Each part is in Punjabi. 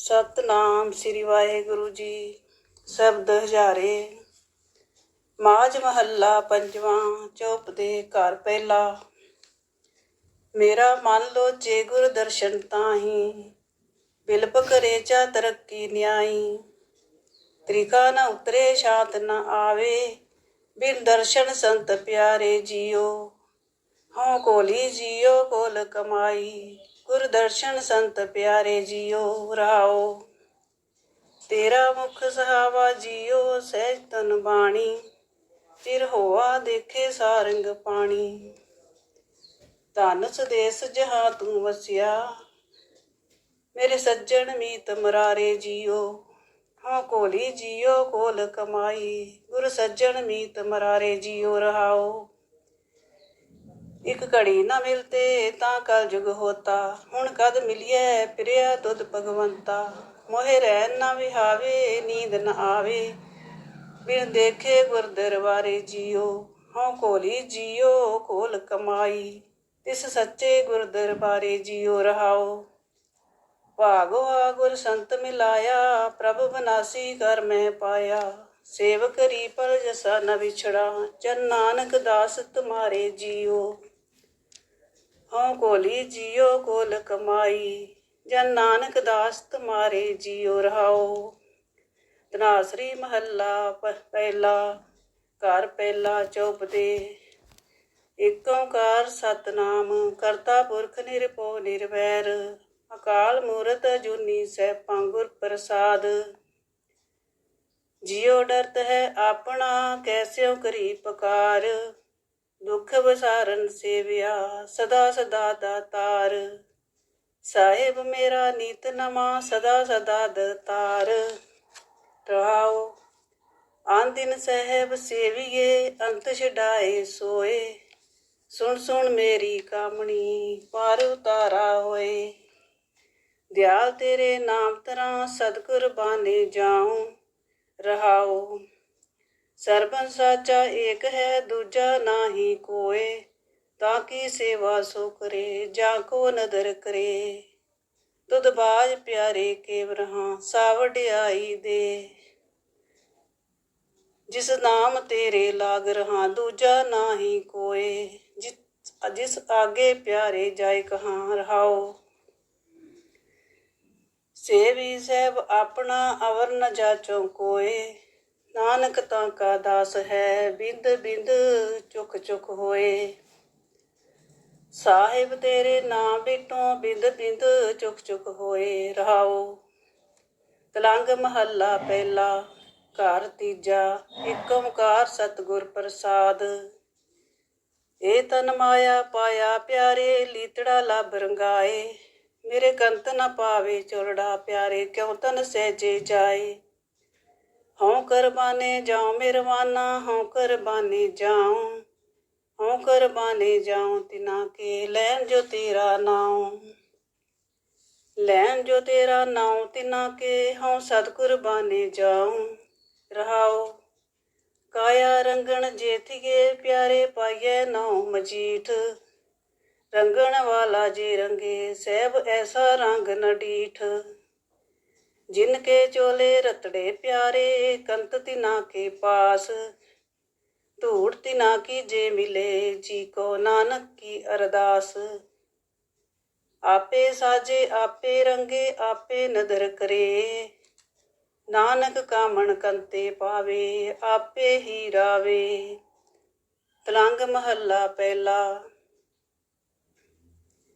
ਸਤਨਾਮ ਸ੍ਰੀ ਵਾਹਿਗੁਰੂ ਜੀ। ਸ਼ਬਦ ਹਜ਼ਾਰੇ। ਮਾਝ ਮਹੱਲਾ ਪੰਜਵਾਂ, ਚੋਪ ਦੇ ਘਰ ਪਹਿਲਾ। ਮੇਰਾ ਮਨ ਲੋ ਜੇ ਗੁਰ ਦਰਸ਼ਨ ਤਾਹੀ, ਬਿਲਪ ਕਰੇ ਚਾ ਤਰੱਕੀ ਨਿਆਈ। ਤ੍ਰਿਕਾ ਨ ਉਤਰੇ, ਸ਼ਾਂਤ ਨ ਆਵੇ, ਬਿਨ ਦਰਸ਼ਨ ਸੰਤ ਪਿਆਰੇ ਜੀਓ। ਹਉ ਕੋਲੀ ਜੀਓ, ਕੋਲ ਕਮਾਈ। ਗੁਰਦਰਸ਼ਨ ਸੰਤ ਪਿਆਰੇ ਜੀਓ, ਰਾਓ। ਤੇਰਾ ਮੁਖ ਸਹਾਵਾ ਜੀਓ, ਸਹਿਜ ਤਨ ਬਾਣੀ। ਚਿਰ ਹੋਆ ਦੇਖੇ ਸਾਰੰਗ ਪਾਣੀ। ਧਨ ਸੁਦੇਸ ਜਹਾਂ ਤੂੰ ਵਸਿਆ। ਮੇਰੇ ਸੱਜਣ ਮੀਤ ਮਰਾਰੇ ਜੀਓ। ਹਾਂ ਕੋਲੀ ਜੀਓ, ਕੋਲ ਕਮਾਈ। ਗੁਰ ਸੱਜਣ ਮੀਤ ਮਰਾਰੇ ਜੀਓ, ਰਹਾਓ। ਇੱਕ ਘੜੀ ਨਾ ਮਿਲਤੇ ਤਾਂ ਕਲ ਜੁਗ ਹੋਤਾ। ਹੁਣ ਕਦ ਮਿਲਿਐ ਪ੍ਰਿਆ ਤੁਧ ਭਗਵੰਤਾ। ਮੋਹਿ ਰਹਿ ਨਾ ਵਿਹਾਵੇ, ਨੀਂਦ ਨ ਆਵੇ। ਬਿਨ ਦੇਖੇ ਗੁਰ ਦਰਬਾਰੇ ਜੀਓ, ਹਉ ਕੋਲੀ ਜੀਓ, ਕੋਲ ਕਮਾਈ। ਤਿਸ ਸੱਚੇ ਗੁਰ ਦਰਬਾਰੇ ਜੀਓ ਰਹਾਓ। ਭਾਗੋ ਆ ਗੁਰ ਸੰਤ ਮਿਲਾਇਆ, ਪ੍ਰਭ ਬਨਾਸੀ ਕਰ ਮੈਂ ਪਾਇਆ। ਸੇਵ ਕਰੀ ਪਰ ਜਸਾ ਨ ਵਿਛੜਾ, ਜਨ ਨਾਨਕ ਦਾਸ ਤੁਮਾਰੇ ਜੀਓ। ਹਉ ਕੋਲੀ ਜੀਓ ਕੋਲ ਕਮਾਈ, ਜਨ ਨਾਨਕ ਦਾਸ ਤੁਮਾਰੇ ਜੀਓ ਰਹਾਓ। ਤਨਾਸਰੀ ਮਹੱਲਾ ਪਹਿਲਾ, ਘਰ ਪਹਿਲਾ ਚੌਪ ਏਕ ਓੰਕਾਰ ਸਤਨਾਮ, ਕਰਤਾ ਪੁਰਖ ਨਿਰਭਉ ਨਿਰਵੈਰ। ਅਕਾਲ ਮੂਰਤ ਜੁਨੀ ਸੈਭੰ ਗੁਰ ਪ੍ਰਸਾਦ। ਜਿਉ ਡਰਤ ਹੈ ਆਪਣਾ ਕੈਸਿਓ ਕਰੀ ਪਕਾਰ। ਦੁਖ ਵਿਸਾਰਨ ਸੇਵਿਆ, ਸਦਾ ਸਦਾ ਦਾਤਾਰ ਸਾਹਿਬ ਮੇਰਾ ਨੀਤ ਨਮਾ ਸਦਾ ਸਦਾ ਦਤਾਰ ਰਹਾਓ, ਆਨ ਦਿਨ ਸਹਿਬ ਸੇਵੀਏ, ਅੰਤ ਛਡਾਏ ਸੋਏ। ਸੁਣ ਸੁਣ ਮੇਰੀ ਕਾਮਣੀ, ਪਰ ਉਤਾਰਾ ਹੋਏ। ਦਿਆਲ ਤੇਰੇ ਨਾਮ ਤਰਾਂ ਸਤਿਗੁਰ ਬਾਣੇ ਜਾਉ। ਰਹਾਉ ਸਰਬੰ ਸਾਚਾ ਏਕ ਹੈ, ਦੂਜਾ ਨਾਹੀ ਕੋਏ, ਤਾਂ ਕੀ ਸੇਵਾ ਸੋ ਕਰੇ, ਜਾ ਕੋ ਨਦਰ ਕਰੇ। ਤੁਧ ਬਾਜ ਪਿਆਰੇ ਕੇਵ ਰਹਾ ਸਾਵੜਿਆਈ ਦੇ। ਜਿਸ ਨਾਮ ਤੇਰੇ ਲਾਗ ਰਹਾ, ਦੂਜਾ ਨਾਹੀ ਕੋਏ ਜਿਸ ਜਿਸ ਆਗੇ ਪਿਆਰੇ ਜਾਇ ਕਹਾਂ ਰਹਾਓ। ਸੇਵੀ ਸਹਿਬ ਆਪਣਾ ਅਵਰ ਨ ਜਾਚੋ ਕੋਏ ਨਾਨਕ ਤਾਂ ਕਾ ਦਾਸ ਹੈ, ਬਿੰਦ ਬਿੰਦ ਚੁਕ ਚੁਕ ਹੋਏ। ਸਾਹਿਬ ਤੇਰੇ ਨਾਮ ਬਿਟੋ ਬਿੰਦ ਬਿੰਦ ਚੁਕ ਚੁਕ ਹੋਏ। ਰਹਾਓ, ਤਲੰਗ ਮਹੱਲਾ ਪਹਿਲਾ, ਘਰ ਤੀਜਾ ਏਕ ਓੰਕਾਰ ਸਤਿਗੁਰ ਪ੍ਰਸਾਦ। ਏ ਤਨ ਮਾਇਆ ਪਾਇਆ ਪਿਆਰੇ, ਲੀਤੜਾ ਲਬ ਰੰਗਾਏ। ਮੇਰੇ ਕੰਤ ਨਾ ਪਾਵੇ ਚੋਰੜਾ ਪਿਆਰੇ, ਕਿਉ ਤਨ ਸਹਿਜੇ ਜਾਏ। ਹਉ ਕਰਬਾਨੇ ਜਾਉ ਮਿਰਵਾਨਾ, ਹਉ ਕਰਬਾਨੇ ਜਾਉ। ਹਉ ਕਰਬਾਨੇ ਜਾਉ ਤਿਨਾ ਕੇ ਲੈਣ ਜੋ ਤੇਰਾ ਨਾਉ। ਲੈਣ ਜੋ ਤੇਰਾ ਨਾਉ ਤਿਨਾ ਕੇ ਹਉ ਸਤਿਗੁਰ ਬਾਨੇ ਜਾਉ। ਰਹਾਉ, ਕਾਇਆ ਰੰਗਣ ਜੇਥੀਏ ਪਿਆਰੇ ਪਾਈਏ ਨਾਉ ਮਜੀਠ। ਰੰਗਣ ਵਾਲਾ ਜੀ ਰੰਗੇ, ਸਹਿਬ ਐਸਾ ਰੰਗ ਨ ਡੀਠ ਜਿਨ ਕੇ ਚੋਲੇ ਰਤੜੇ ਪਿਆਰੇ, ਕੰਤ ਤਿਨਾ ਕੇ ਪਾਸ। ਧੂੜ ਤਿਨਾ ਕੀ ਜੇ ਮਿਲੇ ਜੀ ਕੋ ਨਾਨਕ ਕੀ ਅਰਦਾਸ। ਆਪੇ ਸਾਜੇ, ਆਪੇ ਰੰਗੇ, ਆਪੇ ਨਦਰ ਕਰੇ। ਨਾਨਕ ਕਾਮਣ ਕੰਤੇ ਪਾਵੇ, ਆਪੇ ਹੀ ਰਾਵੇ। ਤਲੰਗ ਮਹੱਲਾ ਪਹਿਲਾ।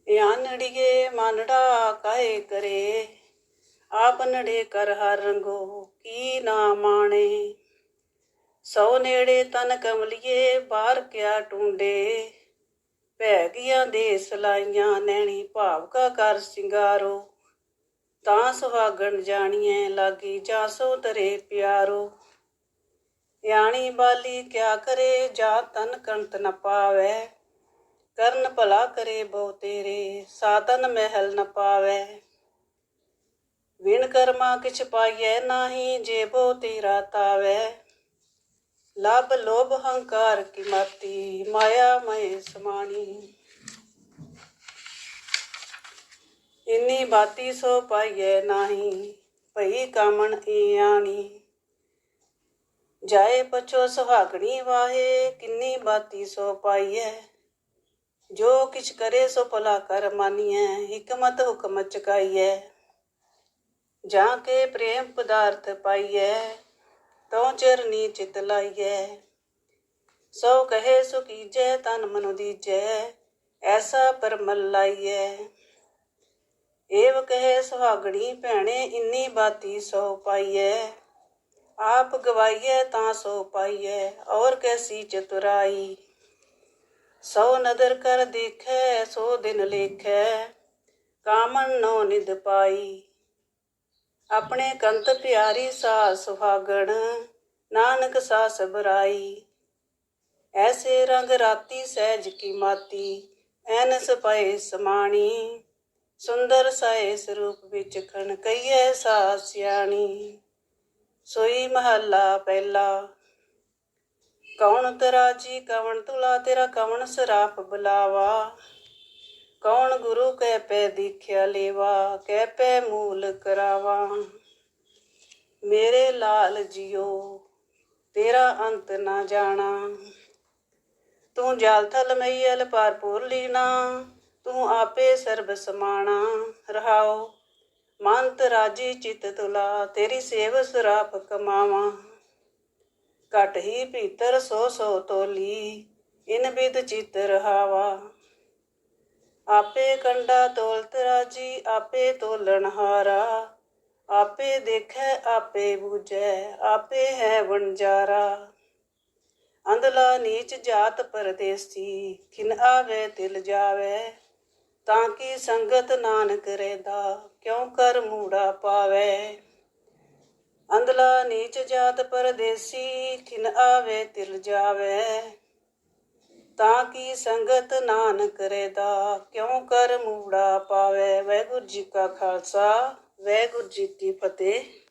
ਯਾਨੜੀਏ ਮਾਨੜਾ ਕਾਏ ਕਰੇ। ਆਪ ਨੜੇ ਕਰ ਹਰ ਰੰਗੋ, ਕੀ ਨਾ ਮਾਣੇ ਸੋ ਨੇੜੇ ਤਨ ਕਮਲੀਏ, ਬਾਹਰ ਕਿਆ ਟੁੰਡੇ? ਭੈ ਗੀਆਂ ਦੇ ਸਲਾਈਆਂ ਨੈਣੀ ਭਾਵਕਾ ਕਰ ਸਿੰਗਾਰੋ? ਤਾਂ ਸੁਹਾਗਣ ਜਾਣੀਐ, ਲਾਗੀ ਜਾਂ ਸੋ ਤਰੇ ਪਿਆਰੋ? ਯਾਣੀ ਬਾਲੀ ਕਿਆ ਕਰੇ, ਜਾ ਤਨ ਕੰਤ ਨ ਪਾਵੈ? ਕਰਨ ਭਲਾ ਕਰੇ ਬਹੁ ਤੇਰੇ, ਸਾਧਨ ਮਹਿਲ ਨ ਪਾਵੈ? ਵਿਣ ਕਰਮਾ ਕਿਛ ਪਾਈਐ ਨਾਹੀ ਜੇਬੋ ਤੇਰਾ ਤਾਵੈ। ਲਬ ਲੋਭ ਹੰਕਾਰ ਕੀ ਮਾਤੀ, ਮਾਇਆ ਮੈਂ ਸਮਾਣੀ। ਇੰਨੀ ਬਾਤੀ ਸੋ ਪਾਈਐ ਨਾਹੀ, ਭਈ ਕਾਮਣ ਈ ਆਣੀ। ਜਾਏ ਪਛੋ ਸੁਹਾਗਣੀ ਵਾਹੇ, ਕਿੰਨੀ ਬਾਤੀ ਸੋ ਪਾਈਐ। ਜੋ ਕਿਛ ਕਰੇ ਸੋ ਭਲਾ ਕਰ ਮਾਨੀਐ, ਹਕਮਤ ਹੁਕਮ ਚਕਾਈਐ। ਜਾਂ ਕੇ ਪ੍ਰੇਮ ਪਦਾਰਥ ਪਾਈਐ, ਤਉ ਚਰਨੀ ਚਿਤ ਲਾਈਐ। ਸੋ ਕਹੇ ਸੋ ਕੀਜੈ, ਤਨ ਮਨੁ ਦੀਜੈ, ਐਸਾ ਪਰਮਲ ਲਾਈਐ। ਏਵ ਕਹੇ ਸੁਹਾਗਣੀ, ਭੈਣੇ, ਇੰਨੀ ਬਾਤੀ ਸੋ ਪਾਈਐ। ਆਪ ਗਵਾਈਐ, ਤਾਂ ਸੋ ਪਾਈਐ, ਔਰ ਕੈਸੀ ਚਤੁਰਾਈ। ਸੋ ਨਦਰ ਕਰ ਦੇਖੈ, ਸੋ ਦਿਨ ਲੇਖੈ, ਕਾਮਨ ਨੋ ਨਿਦ ਪਾਈ। ਆਪਣੇ ਕੰਤ ਪਿਆਰੀ ਸਾ ਸੁਹਾਗਣ ਨਾਨਕ ਸਾ ਸਬਰਾਈ ਐਸੇ ਰੰਗ ਰਾਤੀ ਸਹਿਜ ਕੀ ਮਾਤੀ, ਐਨਸ ਪਏ ਸਮਾਣੀ। ਸੁੰਦਰ ਸਾਏ ਸਰੂਪ ਵਿੱਚ ਖਣ ਕਈਐ ਸਾ ਸਿਆਣੀ। ਸੋਈ ਮਹੱਲਾ ਪਹਿਲਾ। ਕੌਣ ਤਰਾਜੀ, ਕਵਣ ਤੁਲਾ, ਤੇਰਾ ਕਵਣ ਸਰਾਪ ਬੁਲਾਵਾ। ਕੌਣ ਗੁਰੂ ਕੈ ਪੈ ਦੀਖਿਆ ਲੇਵਾ, ਕਹਿ ਪੈ ਮੂਲ ਕਰਾਵਾ। ਮੇਰੇ ਲਾਲ ਜੀਓ, ਤੇਰਾ ਅੰਤ ਨਾ ਜਾਣਾ। ਤੂੰ ਜਲ ਥਲ ਮਈਲ ਭਰਪੂਰ ਲੀਨਾ ਤੂੰ ਆਪੇ ਸਰਬ ਸਮਾਣਾ। ਰਹਾਓ, ਮੰਤ ਰਾਜੀ ਚਿਤ ਤੁਲਾ, ਤੇਰੀ ਸੇਵ ਸੁਰਾਪ ਕਮਾਵਾ। ਘਟ ਹੀ ਭੀਤਰ ਸੋ ਸੋ ਤੋਲੀ, ਇਨ ਬਿਦ ਚਿਤ ਰਹਾਵਾ। ਆਪੇ ਕੰਡਾ ਤੋਲਤ ਰਾਜੀ, ਆਪੇ ਤੋਲਣ ਹਾਰਾ। ਆਪੇ ਦੇਖੈ, ਆਪੇ ਬੂਝੈ, ਆਪੇ ਹੈ ਵਣਜਾਰਾ। ਅੰਧਲਾ ਨੀਚ ਜਾਤ ਪਰਦੇਸੀ, ਖਿਨ ਆਵੇ ਤਿਲ ਜਾਵੇ। ਤਾਂ ਕੀ ਸੰਗਤ ਨਾਨਕ ਰਹਿਦਾ, ਕਿਉ ਕਰ ਮੂੜਾ ਪਾਵੇ? ਅੰਧਲਾ ਨੀਚ ਜਾਤ ਪਰਦੇਸੀ, ਖਿਨ ਆਵੇ ਤਿਲ ਜਾਵੇ। ਤਾਂ ਕੀ ਸੰਗਤ ਨਾਨਕ ਦਾ ਕਿਉ ਕਰ ਮੂੜਾ ਪਾਵੇ? ਵਾਹਿਗੁਰੂ ਜੀ ਕਾ ਖਾਲਸਾ, ਵਾਹਿਗੁਰੂ ਜੀ ਕੀ ਫਤਿਹ।